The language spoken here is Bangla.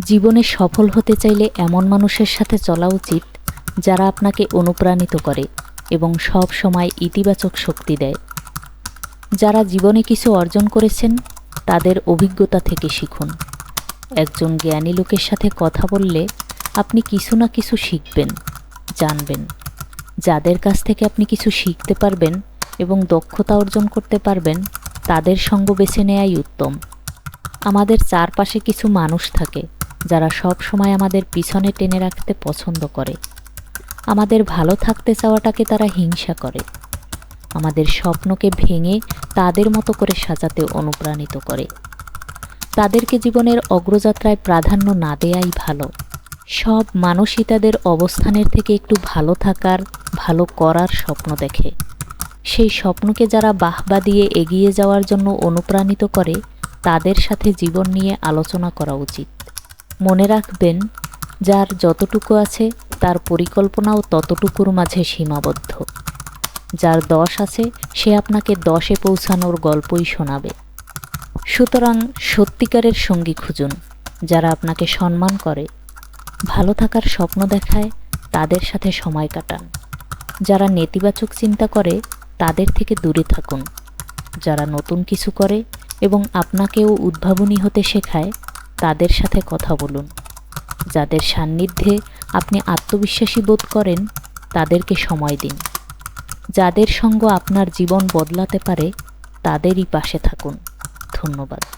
জীবনে সফল হতে চাইলে এমন মানুষের সাথে চলা উচিত যারা আপনাকে অনুপ্রাণিত করে এবং সব সময় ইতিবাচক শক্তি দেয়। যারা জীবনে কিছু অর্জন করেছেন, তাদের অভিজ্ঞতা থেকে শিখুন। একজন জ্ঞানী লোকের সাথে কথা বললে আপনি কিছু না কিছু শিখবেন, জানবেন। যাদের কাছ থেকে আপনি কিছু শিখতে পারবেন এবং দক্ষতা অর্জন করতে পারবেন, তাদের সঙ্গ বেছে নেয়াই উত্তম। আমাদের চারপাশে কিছু মানুষ থাকে যারা সব সময় আমাদের পিছনে টেনে রাখতে পছন্দ করে। আমাদের ভালো থাকতে চাওয়াটাকে তারা হিংসা করে। আমাদের স্বপ্নকে ভেঙে তাদের মতো করে সাজাতে অনুপ্রাণিত করে। তাদেরকে জীবনের অগ্রযাত্রায় প্রাধান্য না দেয়াই ভালো। সব মানুষই তাদের অবস্থানের থেকে একটু ভালো থাকার, ভালো করার স্বপ্ন দেখে। সেই স্বপ্নকে যারা বাহবা দিয়ে এগিয়ে যাওয়ার জন্য অনুপ্রাণিত করে, তাদের সাথে জীবন নিয়ে আলোচনা করা উচিত। মনে রাখবেন, যার যতটুকু আছে, তার পরিকল্পনাও ততটুকুর মাঝে সীমাবদ্ধ। যার দশ আছে, সে আপনাকে দশে পৌঁছানোর গল্পই শোনাবে। সুতরাং সত্যিকারের সঙ্গী খুঁজুন, যারা আপনাকে সম্মান করে। ভালো থাকার স্বপ্ন দেখায়, তাদের সাথে সময় কাটান। যারা নেতিবাচক চিন্তা করে, তাদের থেকে দূরে থাকুন। যারা নতুন কিছু করে এবং আপনাকেও উদ্ভাবনী হতে শেখায় তাদের সাথে কথা বলুন। যাদের সান্নিধ্যে আপনি আত্মবিশ্বাসী বোধ করেন, তাদেরকে সময় দিন। যাদের সঙ্গ আপনার জীবন বদলাতে পারে, তাদেরই পাশে থাকুন। ধন্যবাদ।